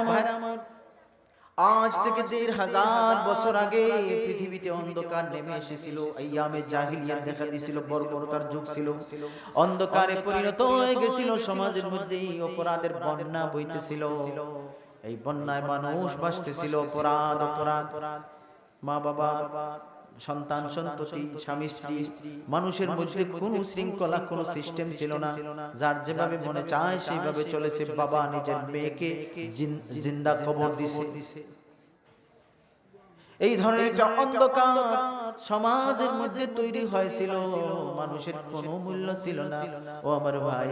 আমার, আজ থেকে দেড় হাজার বছর আগে পৃথিবীতে অন্ধকার নেমে এসেছিল, আইয়ামে জাহিলিয়াত দেখা দিয়েছিল বর্বরতার যুগ ছিল। অন্ধকারে পরিণত হয়ে গেছিল সমাজের মধ্যে অপরাধের বন্যা বইতেছিল। এই বন্যায় মানুষ বাসতেছিল অপরাধ অপরাধ। মা বাবা সন্তান সন্ততি স্বামী স্ত্রী মানুষের মধ্যে কোনো শৃঙ্খলা কোনো সিস্টেম ছিল না। যার যেভাবে মনে চায় সেইভাবে চলেছে। বাবা নিজের মেয়েকে জিন্দা খবর দিছে। এই ধরনের একটা অন্ধকার সমাজের মধ্যে তৈরি হয়েছিল। মানুষের কোনো মূল্য ছিল না। ও আমার ভাই।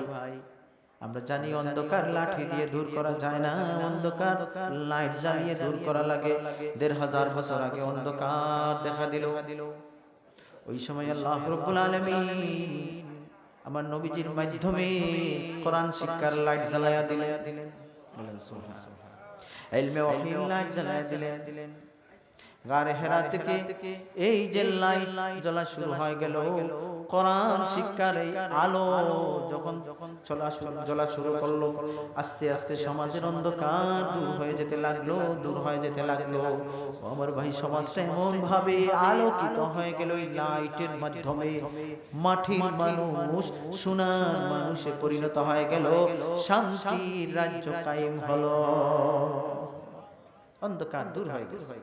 আমরা জানি অন্ধকার লাঠি দিয়ে দূর করা যায় না অন্ধকার লাইট জ্বালিয়ে দূর করা লাগে। দেড় হাজার বছর আগে অন্ধকার দেখা দিল। ওই সময় আল্লাহ রব্বুল আলামিন আমার নবীজির মাধ্যমে কোরআন শিক্ষার লাইট জ্বালায়া দিলেন। বলেন সুবহানাল্লাহ ইলমে ওয়াহির লাইট জ্বালায়া দিলেন। গারে হেরা থেকে এই যে লাইট জ্বলা শুরু হয়ে গেল। কোরআন শিক্ষার এই আলো যখন যখন জ্বলা শুরু করল আস্তে আস্তে সমাজের অন্ধকার দূর হয়ে যেতে লাগল দূর হয়ে যেতে লাগল। আমার ভাই সমাজটা এমন ভাবে আলোকিত হয়ে গেল এই লাইটের মাধ্যমে। মাটির মানুষ সোনার মানুষে পরিণত হয়ে গেল। শান্তির রাজ্য কায়েম হলো। অন্ধকার দূর হয়ে গেছে।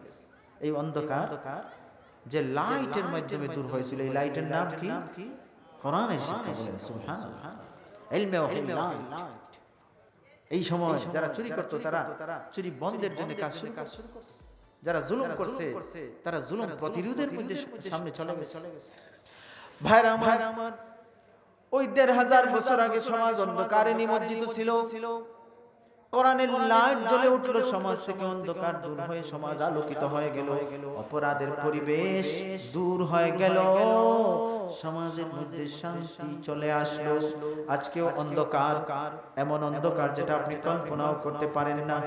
এই অন্ধকার যে লাইটের মাধ্যমে দূর হয়েছিল। এই লাইটের নাম কি? কোরআনের শিক্ষা বলেন সুবহানাল্লাহ। ইলমে ওয়াহিল লাইট এই সময় যারা চুরি করতো তারা চুরি বন্ধের জন্য কাজ শুরু করছে। যারা জুলুম করছে তারা জুলুম প্রতিরোধের মধ্যে সামনে চলে গেছে। ভাইরা আমার আমার ওই দেড় হাজার বছর আগে সমাজ অন্ধকারে নিমজ্জিত ছিল। কোরআনের লাইট জ্বলে উঠল সমাজ থেকে অন্ধকার দূর হয়ে সমাজ আলোকিত হয়ে গেল। অপরাধের পরিবেশ দূর হয়ে গেল। সমাজের মধ্যে শান্তি চলে আসলো। আজকেও অন্ধকার। এমন অন্ধকার যেটা আপনি কল্পনাও করতে পারেন না।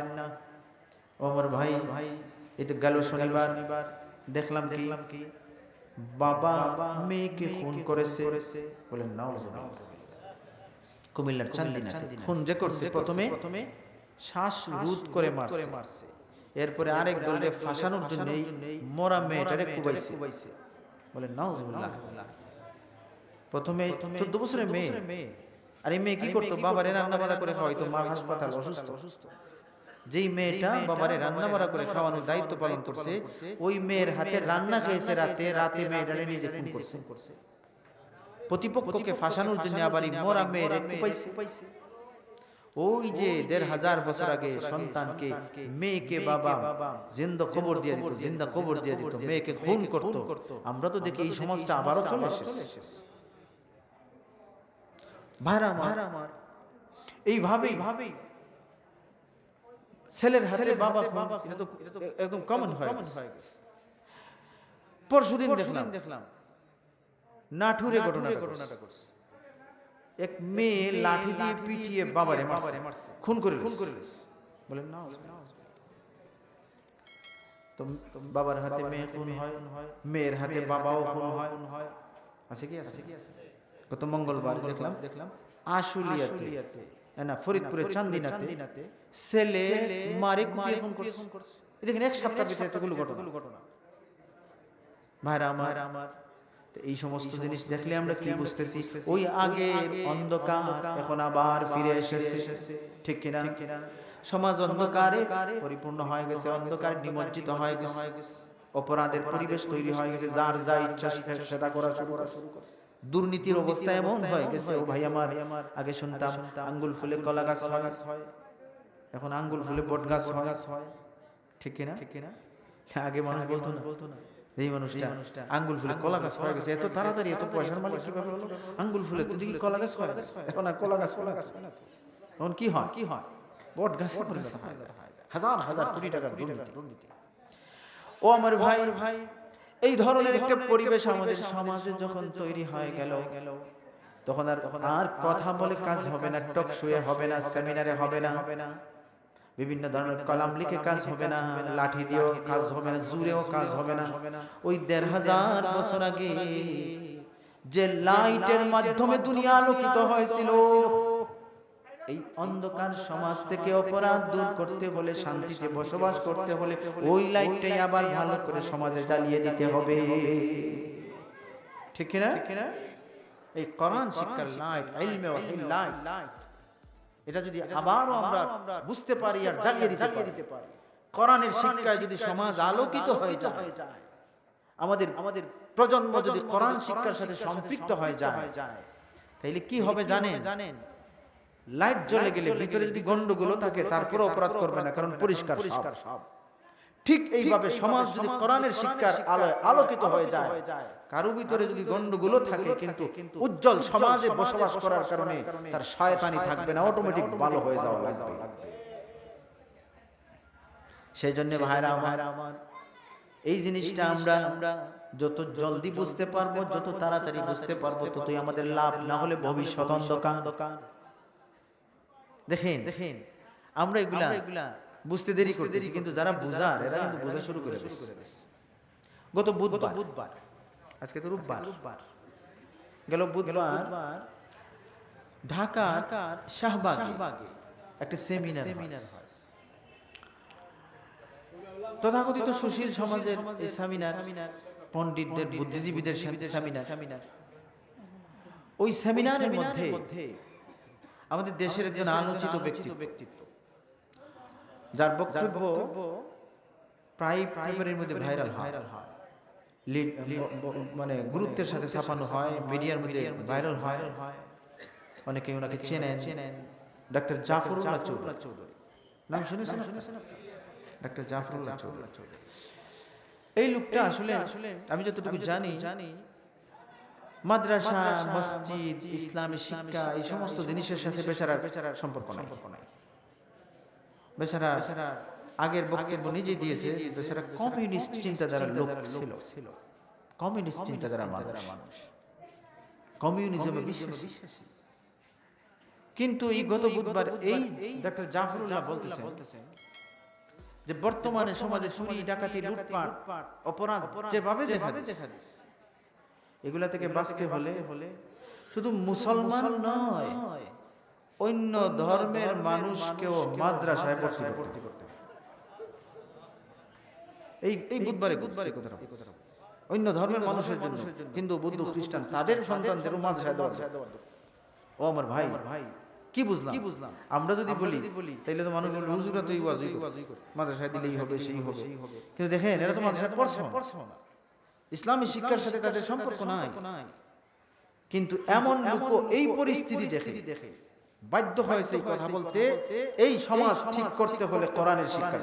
ও আমার ভাই ভাই এই তো গেল শনিবার। দেখলাম দেখলাম কি? বাবা মেয়েকে খুন করেছে। বলেন নাও কুমিল্লার চান্দিনা খুন যে করছে প্রথমে। প্রথমে। শ্বাস করে মারছে। এরপরে আরেক দলকে ফাঁসানোর জন্য মরা মেয়েটারে কুবাইছে। বলে নাউজুবিল্লাহ। প্রথমে চোদ্দ বছরের মেয়ে। আর এই মেয়ে কি করতো? বাবারে রান্না বাড়া করে খাওয়াইতো মা হাসপাতাল অসুস্থ। যেই মেয়েটা বাবারে রান্না বাড়া করে খাওয়ানোর দায়িত্ব পালন করছে ওই মেয়ের হাতে রান্না খেয়েছে রাতে রাতে মেয়েটারে নিজে খুন করছে। প্রতিপক্ষকে ফাঁসানোর জন্য আবার এই মরা মেয়ের কুপাইছে ওই যে দেড় হাজার বছর আগে সন্তানকে মেয়েকে বাবা জিন্দা কবর দিয়ে দিত জিন্দা কবর দিয়ে দিত মেয়েকে খুন করত। আমরা তো দেখি এই সমাজটা আবারও চলে এসেছে। ভাইরা আমার আমার এইভাবেই ভাবেই ছেলের হাতে বাবা বাবা এটা তো একদম কমন হয় পরশুদিন দেখলাম দেখলাম। নাঠুরে ঘটনা ঘটনাটা করছে এক মেয়ে লাঠি দিয়ে পিটিয়ে বাবারে মারছে। খুন করে খুন করে বলেন না তো বাবার হাতে মেয়ে খুন হয় মেয়ের হাতে বাবাও খুন হয়। আছে কি আছে? কি আছে? গত মঙ্গলবার দেখলাম দেখলাম আশুলিয়াতে না ফরিদপুরের চান্দিনাতে ছেলে মারে কুপিয়ে খুন করছে। দেখেন এক সপ্তাহ ভিতরে এতগুলো ঘটনা। ভাইরা আমার আমার এই সমস্ত জিনিস দেখলে আমরা কি বুঝতেছি? ওই আগে অন্ধকার এখন আবার ফিরে এসেছে। ঠিক কিনা? সমাজ অন্ধকারে পরিপূর্ণ হয়ে গেছে অন্ধকার নিমজ্জিত হয়ে গেছে। অপরাধের পরিবেশ তৈরি হয়ে গেছে যার যা ইচ্ছা সেটা করা শুরু করছে। দুর্নীতির অবস্থা এমন হয়ে গেছে ও ভাই আমার। আগে শুনতাম আঙ্গুল ফুলে কলা গাছ হয়। এখন আঙ্গুল ফুলে বট গাছ হয়। ঠিক কিনা? ঠিক কিনা? আগে মানুষ বলতো না। বলতো না। এই মানুষটা আঙ্গুল ফুলে কলা গাছ হয়ে গেছে এত তাড়াতাড়ি এত পয়সার মালিক কীভাবে হলো? আঙ্গুল ফুলে তুই কলা গাছ হয়ে এখন আর কলা গাছ কলা গাছ। কি হয়? কি হয়? বট গাছ হাজার হাজার কোটি টাকার দুর্নীতি। ও আমার ভাই ভাই এই ধরনের একটা পরিবেশ আমাদের সমাজে যখন তৈরি হয়ে গেল গেল তখন আর আর কথা বলে কাজ হবে না টক শুয়ে হবে না সেমিনারে হবে না। হবে না। বিভিন্ন ধরনের কলাম লিখে কাজ হবে না লাঠি দিয়েও কাজ হবে না জুড়েও কাজ হবে না। ওই দেড় হাজার বছর আগে যে লাইটের মাধ্যমে দুনিয়া আলোকিত হয়েছিল। এই অন্ধকার সমাজ থেকে অপরাধ দূর করতে হলে শান্তিতে বসবাস করতে হলে ওই লাইটটাই আবার ভালো করে সমাজে জ্বালিয়ে দিতে হবে। ঠিক কিনা এই কোরআন শিক্ষার লাইট ইলমে ওয়াহির লাইট। এটা যদি আবারও আমরা বুঝতে পারি আর জ্বালিয়ে দিতে পারি। কোরআনের শিক্ষায় যদি সমাজ আলোকিত হয়ে যায় আমাদের আমাদের প্রজন্ম যদি কোরআন শিক্ষার সাথে সম্পৃক্ত হয়ে যায় তাইলে কি হবে জানে জানেন? লাইট জ্বলে গেলে ভিতরে যদি গন্ডগোল থাকে তারপরে অপরাধ করবে না কারণ পরিষ্কার পরিষ্কার সব। ঠিক এইভাবে সমাজ যদি কোরআনের শিক্ষার আলোয় আলোকিত হয়ে যায় কারও ভিতরে যদি গন্ডগোল থাকে কিন্তু উজ্জ্বল সমাজে বসবাস করার কারণে তার শয়তানি থাকবে না অটোমেটিক ভালো হয়ে যাওয়া লাগবে। সেই জন্য ভাইরা আমার এই জিনিসটা আমরা আমরা যত জলদি বুঝতে পারব যত তাড়াতাড়ি বুঝতে পারব ততই আমাদের লাভ না হলে ভবিষ্যৎ অন্ধকার। দেখেন দেখেন আমরা এগুলা এগুলা বুঝতে দেরি করতেছি কিন্তু যারা বুঝার এরা কিন্তু বোঝা শুরু করে। গত বুধবার। বুধবার। আজকে তো রোববার। রোববার। গেল বুধবার ঢাকা ঢাকার শাহবাগে একটা সেমিনার সেমিনার হয়। তথাকথিত সুশীল সমাজের এই সেমিনার পণ্ডিতদের বুদ্ধিজীবীদের সেমিনার সেমিনার ওই সেমিনারের মধ্যে আমাদের দেশের একজন আলোচিত ব্যক্তিত্ব। যার বক্তব্য প্রায় পেপারের মধ্যে ভাইরাল ভাইরাল হয়। লিড মানে গুরুত্বের সাথে ছাপানো হয় মিডিয়ার মধ্যে ভাইরাল হয়। অনেকে ওনাকে চেনেন। চেনেন। ডক্টর জাফরুল্লাহ চৌধুরী। নাম শুনেছেন ডক্টর জাফরুল্লাহ চৌধুরী। এই লোকটা আসলে আসলে আমি যতটুকু জানি জানি মাদ্রাসা মসজিদ ইসলামী শিক্ষা এই সমস্ত জিনিসের সাথে বেচারা বেচারা সম্পর্ক নাই। বেচারা আগের বক্তব্য নিজে দিয়েছে বেচারা কমিউনিস্ট চিন্তাধারার লোক ছিল। কমিউনিস্ট চিন্তাধারার মানুষ। কমিউনিজমে বিশ্বাসী। কিন্তু এই গত বুধবার এই ডক্টর জাফরুল্লাহ বলতেছেন যে বর্তমানে সমাজে চুরি ডাকাতি লুটপাট অপরাধ যেভাবে দেখা দেখা দিচ্ছে এগুলা থেকে বাঁচতে হলে শুধু মুসলমান নয় অন্য ধর্মের মানুষকেও মাদ্রাসায় ভর্তি করতে এই এই বুধবারে বুধবারে অন্য ধর্মের মানুষের জন্য হিন্দু বৌদ্ধ খ্রিস্টান তাদের সন্তানদেরও মাদ্রাসায় দেওয়া ও আমার ভাই ভাই। কি বুঝলাম? কি বুঝলাম? আমরা যদি বলি বলি তাইলে তো মানুষ হুজুরা তো মাদ্রাসায় দিলেই হবে সেই হবে। কিন্তু দেখেন এরা তো মাদ্রাসায় পড়ছে না। ইসলামী শিক্ষার সাথে তাদের সম্পর্ক নাই। কিন্তু এমন লোক এই পরিস্থিতি দেখে। দেখে। বাধ্য হয়েছে এই কথা বলতে, এই সমাজ ঠিক করতে হলে কোরআনের শিক্ষা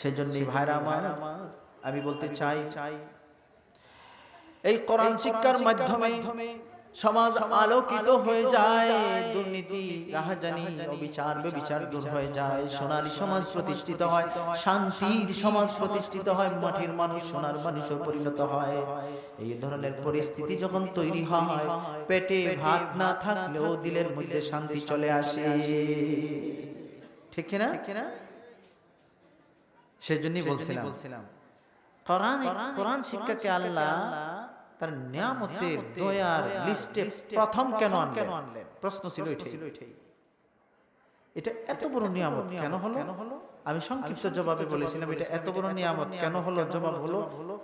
সেই জন্য আমি বলতে চাই চাই, এই কোরআন শিক্ষার মাধ্যমে সমাজ আলোকিত হয়ে যায়, দুর্নীতি, রাহাজানি, অবিচার, বেবিচার দূর হয়ে যায়, সোনালী সমাজ প্রতিষ্ঠিত হয়, শান্তির সমাজ প্রতিষ্ঠিত হয়, মাটির মানুষ সোনার মানুষও পরিণত হয়। এই ধরনের পরিস্থিতি যখন তৈরি হয় পেটে ভাত না থাকলেও দিলের মধ্যে শান্তি চলে আসে। ঠিক না সেজন্যই বলছিলাম। বলছিলাম। কোরআন কোরআন শিক্ষাকে আল্লাহ তার নিয়ামতের দয়ার লিস্টে প্রথম কেন আনলেন? প্রশ্ন ছিল এটাই। এটা এত বড় নিয়ামত কেন হলো? কেন হলো? আমি সংক্ষিপ্ত জবাবে বলেছিলাম এটা এত বড় নিয়ামত কেন হলো জবাব হলো?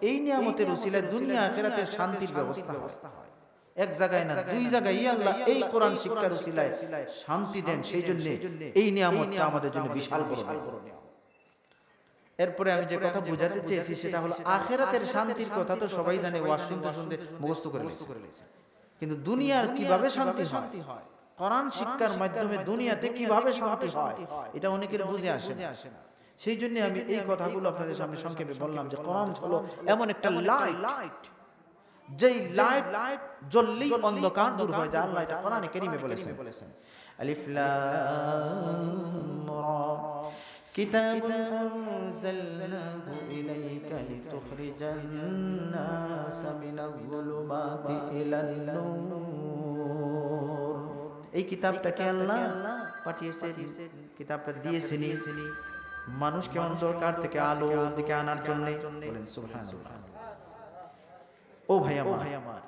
এই নিয়ামতের উসিলায় দুনিয়া আখেরাতে শান্তির ব্যবস্থা হয়। এক জায়গায় না দুই জায়গায় আল্লাহ এই কোরআন শিক্ষার উসিলায় শান্তি দেন সেই জন্য এই নিয়ামতটা আমাদের জন্য বিশাল বড় নিয়ামত। এরপরে আমি যে কথা বুঝাতে চেয়েছি সেটা হলো আখেরাতের শান্তির কথা তো সবাই জানে ওয়াজ শুনতে শুনতে মুখস্থ করে কিন্তু দুনিয়ার কীভাবে শান্তি শান্তি হয়? কোরআন শিক্ষার মাধ্যমে দুনিয়াতে কিভাবে শান্তি হয় এটা অনেকের বুঝে আসে না সেই জন্য আমি এই কথাগুলো আপনাদের সামনে সংক্ষেপে বললাম যে কোরআন হলো এমন একটা লাইট লাইট যেই লাইট লাইট জ্বললেই অন্ধকার দূর হয়ে যায় আল্লাহ এটা কোরআনে কারীমে বলেছেন বলেছেন আলিফ লাম রা كتاب أنزلناه إليك لتخرج الناس من الظلمات إلى النور এই কিতাবটাকে আল্লাহ পাঠিয়েছেন কিতাবটা দিয়েছেন মানুষকে অন্ধকার থেকে আলো দিকে আনার জন্য। বলেন সুবহানাল্লাহ। ও ভাই আমার। ভাই আমার।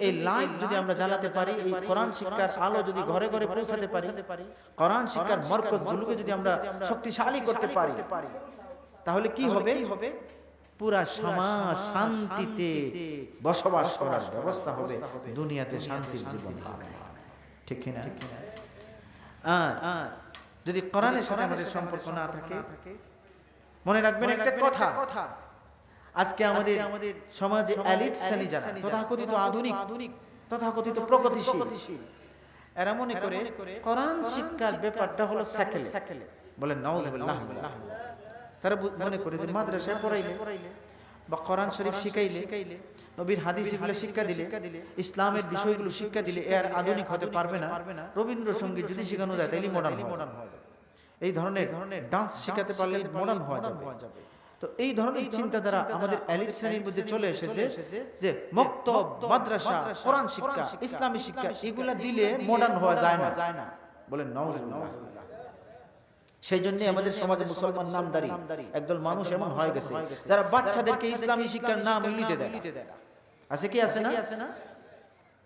এই লাইট যদি আমরা জ্বালাতে পারি এই কোরআন শিক্ষার আলো যদি ঘরে ঘরে পৌঁছাতে পারি কোরআন শিক্ষার যদি আমরা শক্তিশালী করতে পারি তাহলে কি হবে? হবে? পুরা সমাজ শান্তিতে বসবাস করার ব্যবস্থা হবে দুনিয়াতে শান্তির জীবন। পাবে। ঠিক কিনা? আর আর যদি কোরআনের সাথে আমাদের সম্পর্ক না থাকে মনে রাখবেন একটা কথা। কথা। আজকে আমাদের আমাদের সমাজে এলিট শ্রেণি যারা তথাকথিত আধুনিক আধুনিক তথাকথিত প্রগতিশীল। এরা মনে করে কোরআন শিক্ষার ব্যাপারটা হলো সাকেলে। সাকেলে। বলেন নাউজুবিল্লাহ তারা মনে করে যে মাদ্রাসায় পড়াইলে বা কোরআন শরীফ শিখাইলে নবীর হাদিস এগুলো শিক্ষা দিলে ইসলামের বিষয়গুলো শিক্ষা দিলে এর আধুনিক হতে পারবে না। রবীন্দ্রসঙ্গীত যদি শেখানো যায় তাহলে মডার্ন মডার্ন হয়ে এই ধরনের ধরনের ডান্স শেখাতে পারলে মডার্ন হওয়া যাবে। তো এই ধরনের চিন্তাধারা আমাদের এলিট শ্রেণির মধ্যে চলে এসেছে যে মুক্ত মাদ্রাসা কোরআন শিক্ষা ইসলামী শিক্ষা এগুলা দিলে মডার্ন হওয়া যায় না। যায় না। বলেন নাউজুবিল্লাহ সেই জন্য আমাদের সমাজে মুসলমান নামদারি একদল মানুষ এমন হয়ে গেছে যারা বাচ্চাদেরকে ইসলামী শিক্ষার নাম লিতে দেয় আছে কি আছে না? আছে না?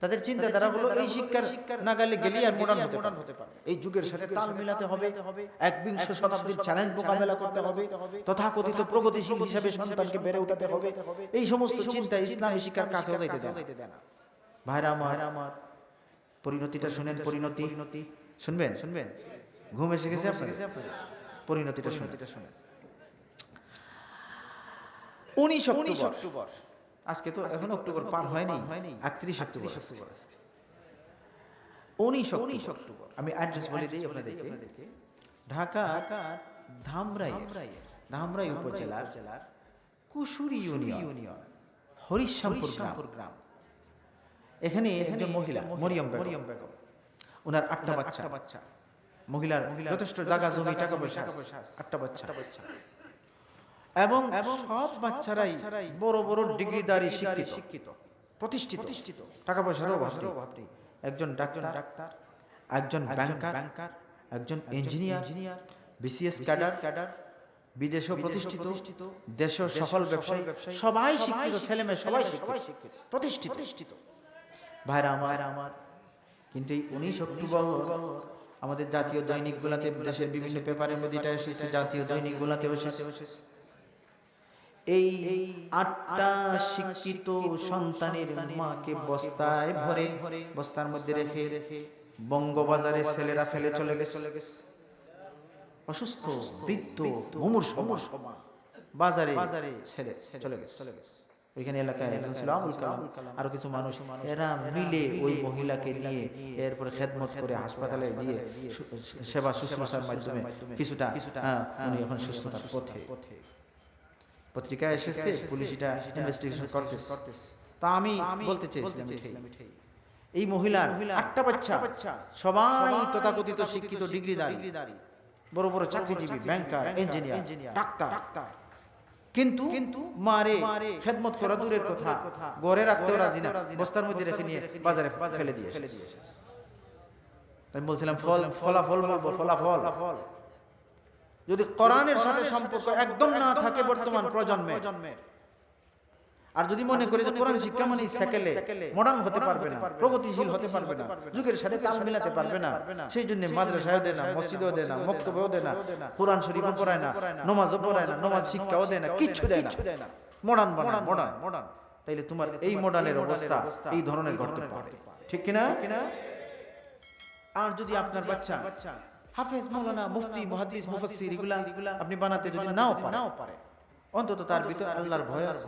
তাদের চিন্তাধারা হলো এই শিক্ষার নাগালে গেলে আর মডার্ন হতে পারে। এই যুগের সাথে তাল মিলাতে হবে একবিংশ শতাব্দীর চ্যালেঞ্জ মোকাবেলা করতে হবে তথাকথিত প্রগতিশীল হিসেবে সন্তানকে বেড়ে উঠাতে হবে। এই সমস্ত চিন্তা ইসলামী শিক্ষার কাছে যাইতে দেয় না। ভাইরা আমার পরিণতিটা শুনেন পরিণতি শুনবেন শুনবেন ঘুম এসে গেছে আপনার পরিণতিটা শুনতে শুনেন উনিশ অক্টোবর। আজকে তো এখন অক্টোবর পার হয়নি। হয়নি। একত্রিশ অক্টোবর। আজকে। উনিশ উনিশ অক্টোবর। আমি অ্যাড্রেস বলে দিই আপনাদেরকে। ঢাকা ধামরাই ধামরাই উপজেলার জেলার কুশুরি ইউনিয়ন। হরিশ্যামপুর গ্রাম। এখানে একজন মহিলা মরিয়ম মরিয়ম বেগম। ওনার আটটা বাচ্চা। বাচ্চা। মহিলার যথেষ্ট জায়গা জমি টাকা পয়সা আটটা বাচ্চা। এবং সব বাচ্চারাই বড় বড় ডিগ্রিদারি শিক্ষিত। শিক্ষিত। প্রতিষ্ঠিত। প্রতিষ্ঠিত। টাকা পয়সার অভাব নেই। একজন ডাক্তার ডাক্তার একজন ব্যাংকার ব্যাংকার একজন engineer engineer BCS cadre cadre বিদেশে প্রতিষ্ঠিত দেশের সফল ব্যবসায়ী সবাই শিক্ষিত ছেলে মেয়ে সবাই শিক্ষিত প্রতিষ্ঠিত। প্রতিষ্ঠিত। ভাইরা আমার আমার কিন্তু এই উনিশ অক্টোবর আমাদের জাতীয় দৈনিকগুলোতে দেশের বিভিন্ন পেপারের মধ্যে এটা এসেছে জাতীয় দৈনিকগুলোতেও এসেছে। এই আটটা শিক্ষিত সন্তানের মাকে বস্তায় ভরে বস্তার মধ্যে রেখে রেখে বঙ্গবাজারে ছেলেরা ফেলে চলে গেছে। চলে গেছে অসুস্থ বৃদ্ধ মুমূর্ষ বাজারে বাজারে ছেলে চলে গেছে চলে গেছে। ওইখানে এলাকায় একজন ছিল আবুল কালাম আরও কিছু মানুষ এরা মিলে ওই মহিলাকে নিয়ে এরপরে খেদমত করে হাসপাতালে দিয়ে সেবা শুশ্রূষার মাধ্যমে কিছুটা হ্যাঁ, উনি এখন সুস্থতার পথে। পথে। পত্রিকায় এসেছে পুলিশ এটা ইনভেস্টিগেশন করতেছে। তা আমি বলতে চেয়েছিলাম এই মহিলার আটটা বাচ্চা সবাই তথাকথিত শিক্ষিত ডিগ্রিদারি বড় বড় চাকরিজীবী ব্যাংকার ইঞ্জিনিয়ার ডাক্তার। কিন্তু কিন্তু মারে মারে খেদমত করা দূরের কথা। গড়ে রাখতেও রাজি না বস্তার মধ্যে রেখে নিয়ে বাজারে ফেলে দিয়ে ফেলে দিয়ে আমি বলছিলাম ফল ফলাফল বলব ফলাফল যদি কোরআনের সাথে সম্পর্ক একদম না থাকে বর্তমান প্রজন্মের আর যদি মনে করি যে কোরআন শিক্ষা মানে সেকেলে মডার্ন হতে পারবে না প্রগতিশীল হতে পারবে না যুগের সাথে তাল মিলাতে পারবে না সেই জন্য মাদ্রাসায় দেয় না মসজিদেও দেয় না মক্তবেও দেয় না কোরআন শরীফও পড়ায় না নমাজও পড়ায় না নমাজ শিক্ষাও দেয় না কিচ্ছু দেয় না। Modern modern modern. মডার্ন। তাইলে তোমার এই মডার্নের অবস্থা এই ধরনের ঘটতে পারে। ঠিক কিনা? কিনা? আর যদি আপনার বাচ্চা হাফেজ মাওলানা মুফতি মুহাদ্দিস মুফাসসির এগুলা আপনি বানাতে যদি নাও পারে অন্তত তার ভিতর আল্লাহর ভয় আছে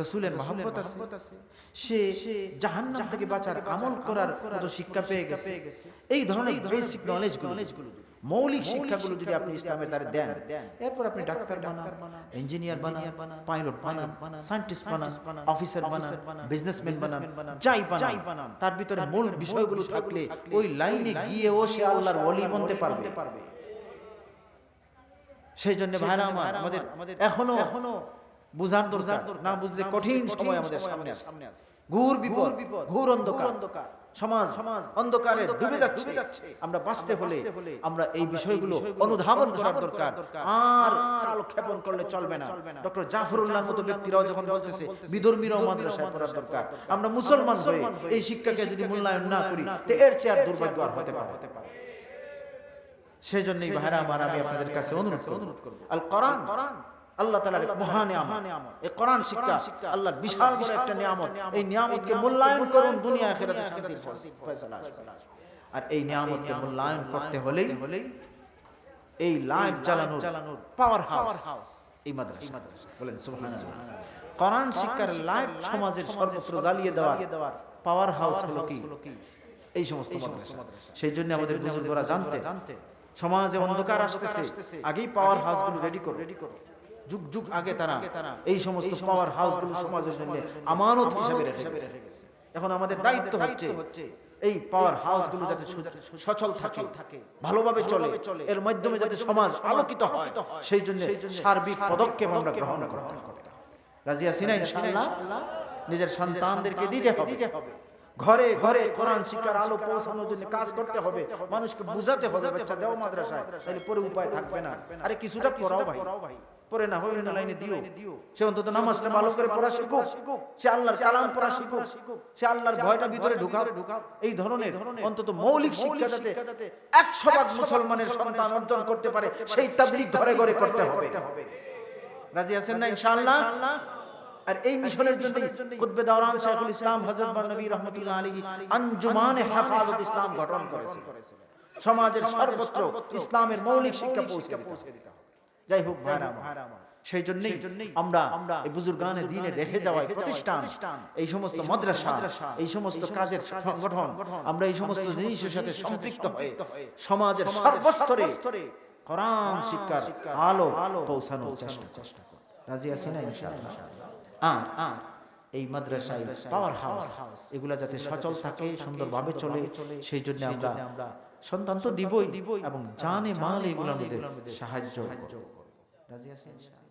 রাসূলের মহব্বত আছে। সে জাহান্নাম থেকে বাঁচার আমল করার কত শিক্ষা পেয়ে গেছে। এই ধরনের বেসিক নলেজগুলো। মৌলিক শিক্ষাগুলো যদি আপনি ইসলামের দ্বারা দেন। এরপর আপনি ডাক্তার বানান ইঞ্জিনিয়ার বানান পাইলট বানান সায়েন্টিস্ট বানান অফিসার বানান বিজনেসম্যান বানান যাই বানান তার ভিতরে মূল বিষয়গুলো থাকলে ওই লাইনে গিয়েও সে আল্লাহর ওলি বনতে পারবে। সেই জন্য ভাইরা আমার আমাদের এখনও এখনও বুঝার দরকার না বুঝলে কঠিন সময় আমাদের সামনে আছে ঘুর বিপদ ঘুর অন্ধকার। সমাজ সমাজ অন্ধকারে ডুবে যাচ্ছে। আমরা বাঁচতে হলে আমরা এই বিষয়গুলো অনুধাবন করার দরকার। আর কালক্ষেপণ করলে চলবে না। ডক্টর জাফরুল্লাহর মতো ব্যক্তিরাও যখন বলতেছে বিধর্মীরাও মাদ্রাসায় পড়ার দরকার। আমরা মুসলমান হয়ে এই শিক্ষাকে যদি মূল্যায়ন না করি তো এর চেয়ে আর দুর্ভাগ্য আর হতে পারে। সেই জন্যই ভাইরা আমার আমি আপনাদের কাছে অনুরোধ করব। আল কোরআন আল্লাহ তাআলার এক মহান নিয়ামত। এই কোরআন শিক্ষা আল্লাহর বিশাল বড় একটা নিয়ামত। এই নিয়ামতকে মূল্যায়ন করুন দুনিয়া আখিরাতে শান্তির ফয়সালা আর এই নিয়ামতকে মূল্যায়ন করতে হলেই এই লাইট জ্বালানোর পাওয়ার হাউস এই মাদ্রাসা। বলেন সুবহানাল্লাহ। কোরআন শিক্ষার লাইট সমাজের সর্বত্র জ্বালিয়ে দেওয়ার পাওয়ার হাউস হলো কি? এই সমস্ত মাদ্রাসা। সেই জন্য আমাদের বুজুর্গরা জানতে সমাজে অন্ধকার আসতেছে আগেই পাওয়ার হাউসগুলো রেডি করো। রেডি করো। যুগ যুগ আগে তারা এই সমস্ত পাওয়ার হাউসগুলো সমাজের জন্য আমানত হিসেবে রেখে গেছে। এখন আমাদের দায়িত্ব হচ্ছে এই পাওয়ার হাউসগুলো যাতে সচল থাকে ভালোভাবে চলে এর মাধ্যমে যাতে সমাজ আলোকিত হয়। সেই জন্য সার্বিক পদক্ষেপ আমরা গ্রহণ করতে হবে রাজিয়া সিনা ইনশাআল্লাহ নিজের সন্তানদেরকে দিতে হবে। ঘরে ঘরে কোরআন শিক্ষার আলো পৌঁছানোর জন্য কাজ করতে হবে। মানুষকে বুঝাতে হবে বাচ্চা দেও মাদ্রাসায় তাহলে পরে উপায় থাকবে না। আরে কিছুটা পড়াও ভাই। পরে না হয় লাইনে দিও। সে অন্তত নামাজটা ভালো করে পড়া শিখুক। সে আল্লাহর কালাম পড়া শিখুক। সে আল্লাহর ভয়টা ভিতরে ঢুকাও। এই ধরনের অন্তত মৌলিক শিক্ষা যাতে একশো ভাগ মুসলমানের সন্তান অর্জন করতে পারে। সেই তাবলিগ ঘরে ঘরে করতে হবে। রাজি আছেন না ইনশাআল্লাহ? আর এই মিশনের জন্য কুতবে দাওরান শাইখুল ইসলাম হযরত নবী রাহমাতুল্লাহ আলাইহি আঞ্জুমানে হেফাজত ইসলাম গঠন করেছে সমাজের সর্বত্র ইসলামের মৌলিক শিক্ষা পৌঁছে দিতে হবে যাই হোক ভাইরা সেই জন্যই আমরা এই বুজুর্গানে দিনে রেখে যাওয়া প্রতিষ্ঠান এই সমস্ত মাদ্রাসা এই সমস্ত কাজের সংগঠন আমরা এই সমস্ত জিনিসের সাথে সম্পৃক্ত হয়ে সমাজের সর্বস্তরে কোরআন শিক্ষার আলো পৌঁছানোর চেষ্টা চেষ্টা করি। রাজি আছি না ইনশাআল্লাহ? আর আর এই মাদ্রাসায় পাওয়ার হাউস এগুলা যাতে সচল থাকে সুন্দরভাবে চলে সেই জন্য আমরা সন্তান তো দিবই দিবই এবং জানে মাল এগুলোর মধ্যে সাহায্য করব। রাজি আছেন ইনশাআল্লাহ